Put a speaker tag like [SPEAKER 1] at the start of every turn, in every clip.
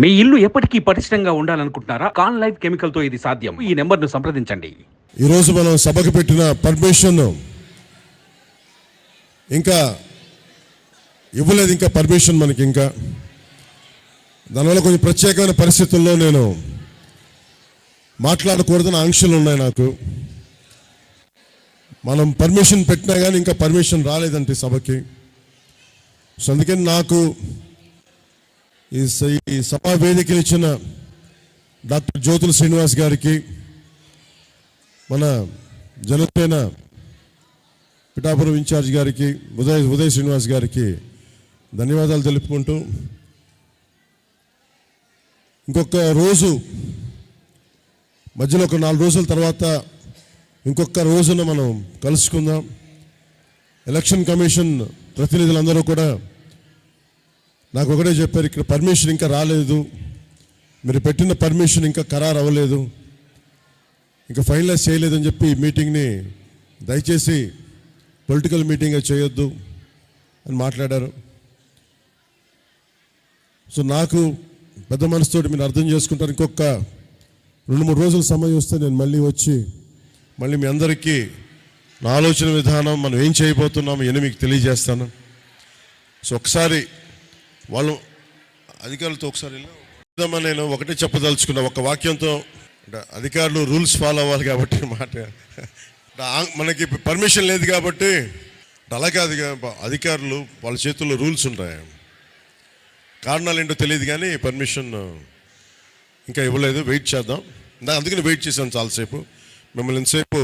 [SPEAKER 1] మీ ఇల్లు ఎప్పటికీ పటిష్టంగా ఉండాలనుకుంటున్నారా? కాన్ లైఫ్ కెమికల్తో ఇది సాధ్యం. ఈ నెంబర్ను సంప్రదించండి
[SPEAKER 2] ఈరోజు మనం సభకు పెట్టిన పర్మిషన్ ఇంకా ఇవ్వలేదు ఇంకా పర్మిషన్ మనకి ఇంకా. దానివల్ల కొంచెం ప్రత్యేకమైన పరిస్థితుల్లో నేను మాట్లాడకూడదని ఆంక్షలు ఉన్నాయి నాకు. మనం పర్మిషన్ పెట్టినా కానీ ఇంకా పర్మిషన్ రాలేదంటే సభకి. సో అందుకని నాకు ఈ స- ఈ సభా వేదికలు ఇచ్చిన డాక్టర్ జ్యోతుల శ్రీనివాస్ గారికి మన జనసేన పిఠాపురం ఇన్ఛార్జ్ గారికి ఉదయ్ ఉదయ్ శ్రీనివాస్ గారికి ధన్యవాదాలు తెలుపుకుంటూ ఇంకొక రోజు మధ్యలో ఒక నాలుగు రోజుల తర్వాత ఇంకొక రోజున మనం కలుసుకుందాం. ఎలక్షన్ కమిషన్ ప్రతినిధులందరూ కూడా నాకు ఒకటే చెప్పారు ఇక్కడ పర్మిషన్ ఇంకా రాలేదు. మీరు పెట్టిన పర్మిషన్ ఇంకా ఖరారు అవ్వలేదు. ఇంకా ఫైనలైజ్ చేయలేదని చెప్పి ఈ మీటింగ్ని దయచేసి పొలిటికల్ మీటింగ్ చేయొద్దు అని మాట్లాడారు. సో నాకు పెద్ద మనసుతోటి మీరు అర్థం చేసుకుంటారు. ఇంకొక రెండు మూడు రోజుల సమయం వస్తే నేను మళ్ళీ వచ్చి మళ్ళీ మీ అందరికీ నా ఆలోచన విధానం మనం ఏం చేయబోతున్నామో అని మీకు తెలియజేస్తాను. సో ఒకసారి వాళ్ళు అధికారులతో ఒకసారి వెళ్ళాం నేను ఒకటే చెప్పదలుచుకున్నా ఒక వాక్యంతో అధికారులు రూల్స్ ఫాలో అవ్వాలి కాబట్టి మాట. మనకి పర్మిషన్ లేదు కాబట్టి అలాగే అది అధికారులు వాళ్ళ చేతుల్లో రూల్స్ ఉంటాయి. కారణాలు ఏంటో తెలియదు కానీ పర్మిషన్ ఇంకా ఇవ్వలేదు వెయిట్ చేద్దాం. నా అందుకని వెయిట్ చేశాను చాలాసేపు. మిమ్మల్ని ఇంతసేపు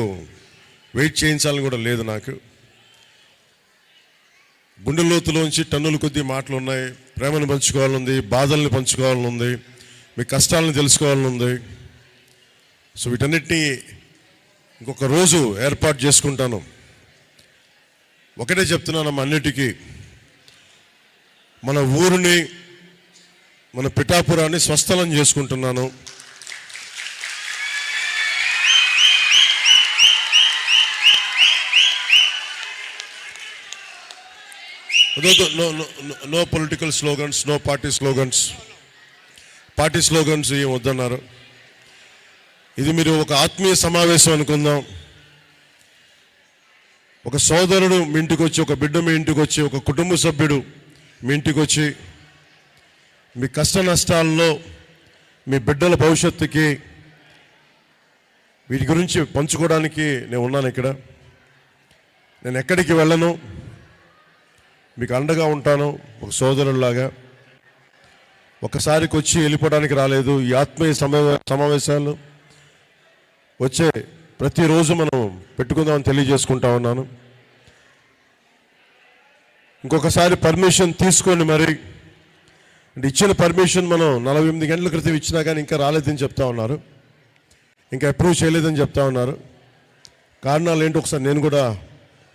[SPEAKER 2] వెయిట్ చేయించాలని కూడా లేదు నాకు. గుండె లోతులోంచి టన్నుల కొద్ది మాటలు ఉన్నాయి ప్రేమను పంచుకోవాలనుంది బాధల్ని పంచుకోవాలనుంది మీ కష్టాలను తెలుసుకోవాలనుంది. సో వీటన్నిటినీ ఇంకొక రోజు ఏర్పాటు చేసుకుంటాను. ఒకటే చెప్తున్నాను అన్నిటికీ. మన ఊరిని మన పిఠాపురాన్ని స్వస్థలం చేసుకుంటున్నాను. No no political slogans no party slogans party slogans ఏం వద్దన్నారు? ఇది మీరు ఒక ఆత్మీయ సమావేశం అనుకుందాం. ఒక సోదరుడు మీ ఇంటికి వచ్చి ఒక బిడ్డ మీ ఇంటికి వచ్చి ఒక కుటుంబ సభ్యుడు మీ ఇంటికి వచ్చి మీ కష్ట నష్టాల్లో మీ బిడ్డల భవిష్యత్తుకి వీటి గురించి పంచుకోవడానికి నేను ఉన్నాను ఇక్కడ. నేను ఎక్కడికి వెళ్ళను? మీకు అండగా ఉంటాను ఒక సోదరులాగా ఒకసారికి వచ్చి వెళ్ళిపోవడానికి రాలేదు. ఈ ఆత్మీయ సమావేశాలు వచ్చే ప్రతిరోజు మనం పెట్టుకుందామని తెలియజేసుకుంటా ఉన్నాను. ఇంకొకసారి పర్మిషన్ తీసుకొని మరి. అంటే ఇచ్చిన పర్మిషన్ మనం నలభై ఎనిమిది గంటల క్రితం ఇచ్చినా కానీ ఇంకా రాలేదని చెప్తా ఉన్నారు. ఇంకా అప్రూవ్ చేయలేదని చెప్తా ఉన్నారు. కారణాలు ఏంటో ఒకసారి నేను కూడా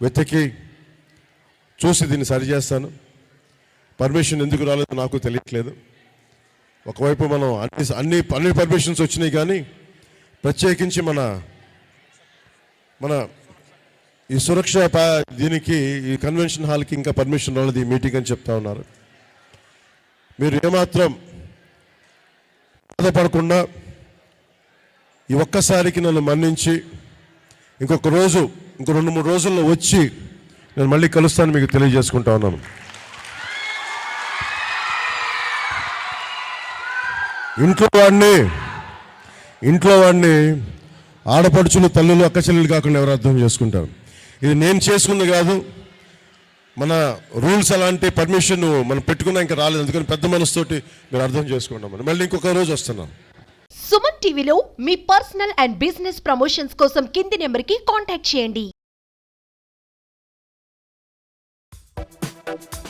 [SPEAKER 2] వెతికి చూసి దీన్ని సరి చేస్తాను. పర్మిషన్ ఎందుకు రాలేదో నాకు తెలియట్లేదు. ఒకవైపు మనం అన్ని అన్ని అన్ని పర్మిషన్స్ వచ్చినాయి కానీ ప్రత్యేకించి మన మన ఈ సురక్ష దీనికి ఈ కన్వెన్షన్ హాల్కి ఇంకా పర్మిషన్ రాలేదు ఈ మీటింగ్ అని చెప్తా ఉన్నారు. మీరు ఏమాత్రం బాధపడకుండా ఈ ఒక్కసారికి నన్ను మన్నించి ఇంకొక రోజు ఇంకో రెండు మూడు రోజుల్లో వచ్చి నేను మళ్ళీ కలుస్తాను మీకు తెలియజేసుకుంటా ఉన్నాను. ఇంట్లో వాడిని ఇంట్లో వాడిని ఆడపడుచులు తల్లులు అక్క చెల్లెలు కాకుండా ఎవరు అర్థం చేసుకుంటారు? ఇది నేను చేసుకుంది కాదు మన రూల్స్ అలాంటి పర్మిషన్ మనం పెట్టుకున్నా ఇంకా రాలేదు. అందుకని పెద్ద మనసుతోటి మీరు అర్థం చేసుకుంటాం మనం మళ్ళీ ఇంకొక రోజు వస్తున్నాం.
[SPEAKER 3] సుమన్ టీవీలో మీ పర్సనల్ అండ్ బిజినెస్ ప్రమోషన్స్ కోసం కింది నెంబర్కి కాంటాక్ట్ చేయండి. you.